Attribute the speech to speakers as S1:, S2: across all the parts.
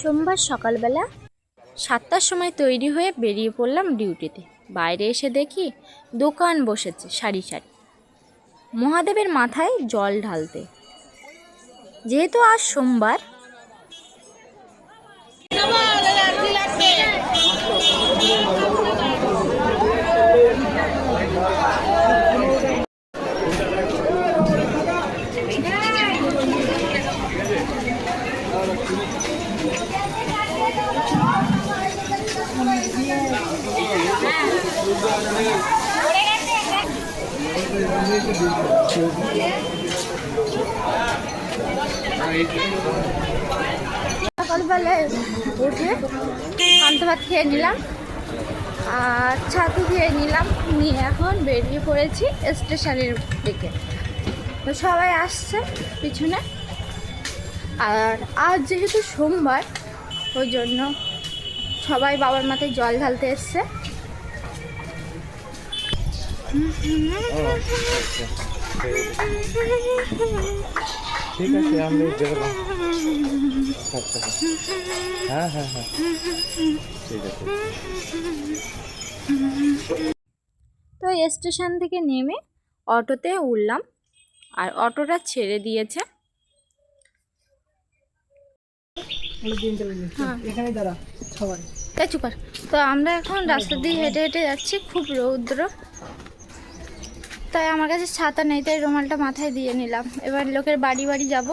S1: সোমবার সকালবেলা সাতটার সময় তৈরি হয়ে বেরিয়ে পড়লাম ডিউটিতে। বাইরে এসে দেখি দোকান বসেছে সারি সারি। মহাদেবের মাথায় জল ঢালতে। যেহেতু আজ সোমবার সকালবেলায় উঠে ভাত খেয়ে নিলাম, আর ছাতু খেয়ে নিলাম, নিয়ে এখন বেরিয়ে পড়েছি স্টেশনের দিকে। তো সবাই আসছে পিছনে। আর আজ যেহেতু সোমবার, ওই জন্য সবাই বাবার মাথায় জল ঢালতে এসছে। তো স্টেশন থেকে নেমে অটোতে উঠলাম, আর অটোটা ছেড়ে দিয়েছে হ্যাঁ
S2: এখানে দাঁড়া সবাই।
S1: এই চুপ তো আমরা এখন রাস্তা দিয়ে হেঁটে হেঁটে যাচ্ছি খুব রৌদ্র। তাই আমার কাছে ছাতা নেই তাই রুমালটা মাথায় দিয়ে নিলাম। এবার লোকের বাড়ি বাড়ি যাব।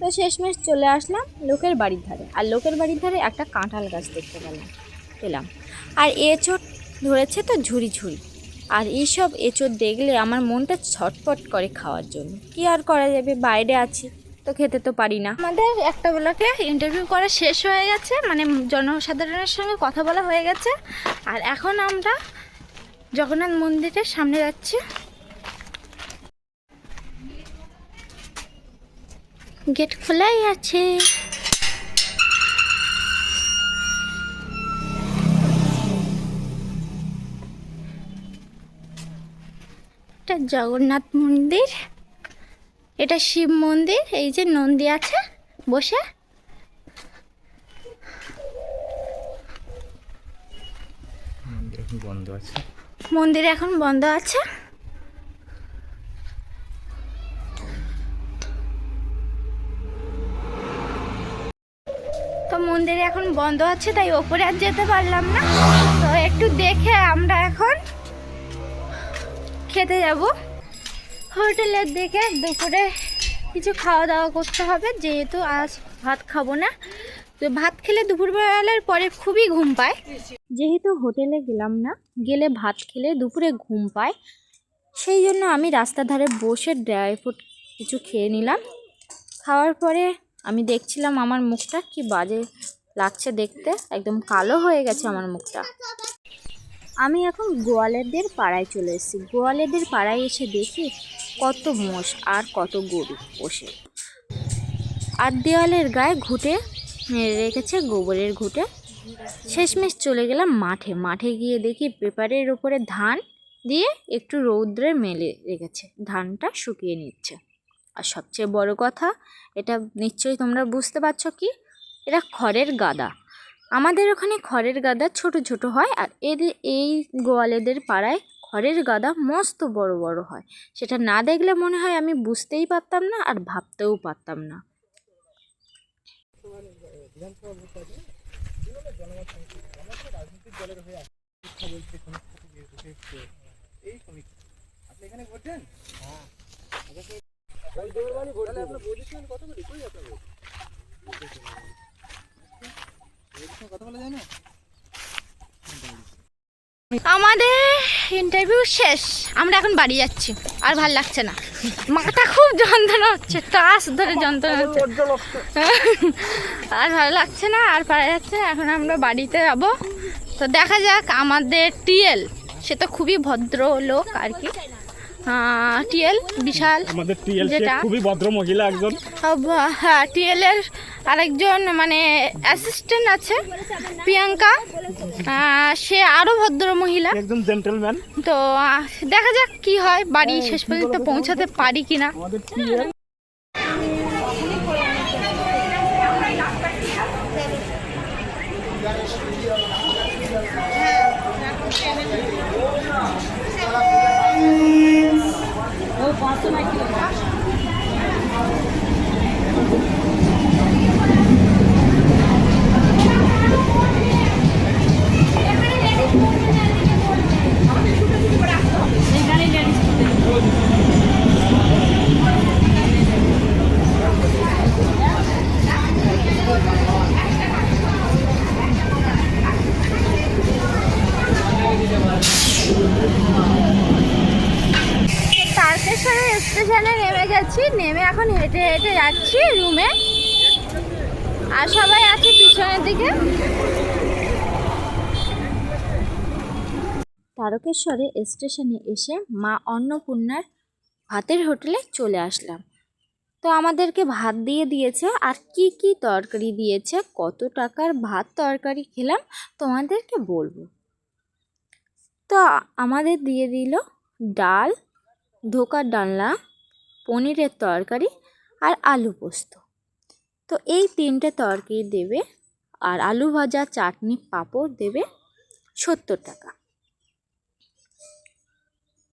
S1: তো শেষমেশ চলে আসলাম লোকের বাড়ির ধারে। আর লোকের বাড়ির ধারে একটা কাঁঠাল গাছ দেখতে পেলাম পেলাম। আর এঁচোড় ধরেছে তো ঝুড়ি ঝুড়ি। আর এইসব এঁচোড় দেখলে আমার মনটা ছটপট করে খাওয়ার জন্য। কি আর করা যাবে? বাইরে আছি। তো খেতে তো পারি না। আমাদের একটা ব্লকে ইন্টারভিউ করা শেষ হয়ে গেছে মানে জনসাধারণের সঙ্গে কথা বলা হয়ে গেছে। আর এখন আমরা জগন্নাথ মন্দিরের সামনে যাচ্ছি। গেট খোলাই আছে। জগন্নাথ মন্দির। এটা শিব মন্দির এই যে নন্দী আছে বসে।
S3: বন্ধ আছে।
S1: মন্দির এখন বন্ধ আছে। তো মন্দির এখন বন্ধ আছে তাই ওপরে আর যেতে পারলাম না। তো একটু দেখে আমরা এখন খেতে যাব। হোটেলের দিকে দুপুরে কিছু খাওয়া দাওয়া করতে হবে, যেহেতু আজ ভাত খাব না। তো ভাত খেলে দুপুরবেলার পরে খুবই ঘুম পায়। যেহেতু হোটেলে গেলাম না, গেলে ভাত খেলে দুপুরে ঘুম পায়। সেই জন্য আমি রাস্তার ধারে বসে ড্রাই ফ্রুট কিছু খেয়ে নিলাম। খাওয়ার পরে আমি দেখছিলাম আমার মুখটা কি বাজে লাগছে দেখতে, একদম কালো হয়ে গেছে আমার মুখটা। আমি এখন গোয়ালেদের পাড়ায় চলে এসেছি। গোয়ালেদের পাড়ায় এসে দেখি কত মোষ আর কত গরু বসে আর দেওয়ালের গায়ে ঘুটে রেখেছে গোবরের ঘুটে। শেষমেশ চলে গেলাম মাঠে। মাঠে গিয়ে দেখি পেপারের ওপরে ধান দিয়ে একটু রৌদ্রে মেলে রেখেছে। ধানটা শুকিয়ে নিচ্ছে। আর সবচেয়ে বড় কথা, এটা নিশ্চয়ই তোমরা বুঝতে পারছ কি? এটা খড়ের গাদা। আমাদের ওখানে খড়ের গাদা ছোট ছোট হয় আর এদের, এই গোয়ালেদের পাড়ায় খড়ের গাদা মস্ত বড় বড় হয়। সেটা না দেখলে মনে হয় আমি বুঝতেই পারতাম না আর ভাবতেও পারতাম না
S2: কথা বলা যায় না।
S1: আমাদের ইন্টারভিউ শেষ। আমরা এখন বাড়ি যাচ্ছি, আর ভালো লাগছে না। মাথা খুব যন্ত্রণা হচ্ছে তাস ধরে যন্ত্রণা হচ্ছে। আর ভালো লাগছে না, আর পারা যাচ্ছে। এখন আমরা বাড়িতে যাব। তো দেখা যাক, আমাদের টিএল, সে তো খুবই ভদ্র লোক আর কি। টিএল বিশাল
S3: আমাদের টিএল
S1: যেটা।
S3: খুবই ভদ্র মহিলা একজন।
S1: হ্যাঁ, টিএল এর আরেকজন মানে অ্যাসিস্ট্যান্ট আছে প্রিয়াঙ্কা। সে আরও ভদ্র মহিলা।
S3: একজন জেন্টলম্যান
S1: তো দেখা যাক কি হয় বাড়ি হ্যাঁ, শেষ পর্যন্ত পৌঁছাতে পারি কিনা।
S3: Thank. 500 kilo.
S1: স্টেশনে নেমে গেছি, নেমে এখন হেঁটে হেঁটে যাচ্ছি রুমে। আর সবাই আছে পিছনের দিকে। তারকেশ্বরে স্টেশনে এসে মা অন্নপূর্ণার ভাতের হোটেলে চলে আসলাম। তো আমাদেরকে ভাত দিয়ে দিয়েছে, আর কি কি তরকারি দিয়েছে, কত টাকার ভাত তরকারি খেলাম তোমাদেরকে বলব। তো আমাদের দিয়ে দিল ডাল, ধোকার ডালনা পনিরের তরকারি আর আলু পোস্ত। তো এই তিনটে তরকারি দেবে আর আলু ভাজা চাটনি পাঁপড় দেবে সত্তর টাকা।